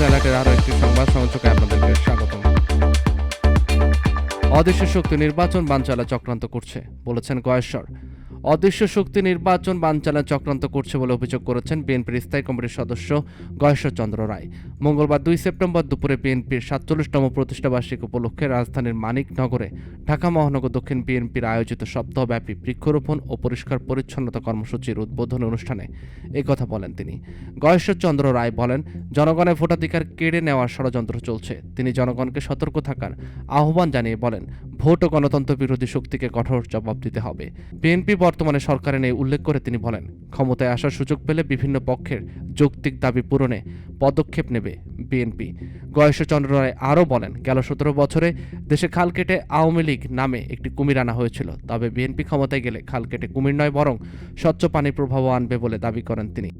অ্যালার্টের আরও একটি সংবাদ আপনাদেরকে স্বাগত অদৃশ্য শক্তি নির্বাচন বানচালা চক্রান্ত করছে বলেছেন গয়েশ্বর। অদৃশ্য শক্তি নির্বাচন বানচালা চক্রান্ত করছে বলে অভিযোগ করেছেন বিএনপির স্থায়ী কমিটির সদস্য গয়েশ্বর চন্দ্র রায়। মঙ্গলবার দুই সেপ্টেম্বর দুপুরে বিএনপির সাতচল্লিশতম প্রতিষ্ঠাবার্ষিকী উপলক্ষে রাজধানীর মানিকনগরে ঢাকা মহানগর দক্ষিণ বিএনপির আয়োজিত সপ্তাহব্যাপী বৃক্ষরোপণ ও পরিষ্কার পরিচ্ছন্নতা কর্মসূচির উদ্বোধনী অনুষ্ঠানে কথা বলেন তিনি। গয়েশ্বর চন্দ্র রায় বলেন, জনগণের ভোটাধিকার কেড়ে নেওয়ার ষড়যন্ত্র চলছে। তিনি জনগণকে সতর্ক থাকার আহ্বান জানিয়ে বলেন ভোট ও গণতন্ত্র বিরোধী শক্তিকে কঠোর জবাব দিতে হবে। বিএনপি বর্তমানে সরকারে নেই উল্লেখ করে তিনি বলেন, ক্ষমতায় আসার সুযোগ পেলে বিভিন্ন পক্ষের যৌক্তিক দাবি পূরণে পদক্ষেপ নেবে বিএনপি। গয়েশ্বরচন্দ্র রায় আরও বলেন, গেল সতেরো বছরে দেশে খাল কেটে আওয়ামী লীগ নামে একটি কুমির আনা হয়েছিল। তবে বিএনপি ক্ষমতায় গেলে খাল কেটে কুমির নয়, বরং স্বচ্ছ পানি প্রভাব আনবে বলে দাবি করেন তিনি।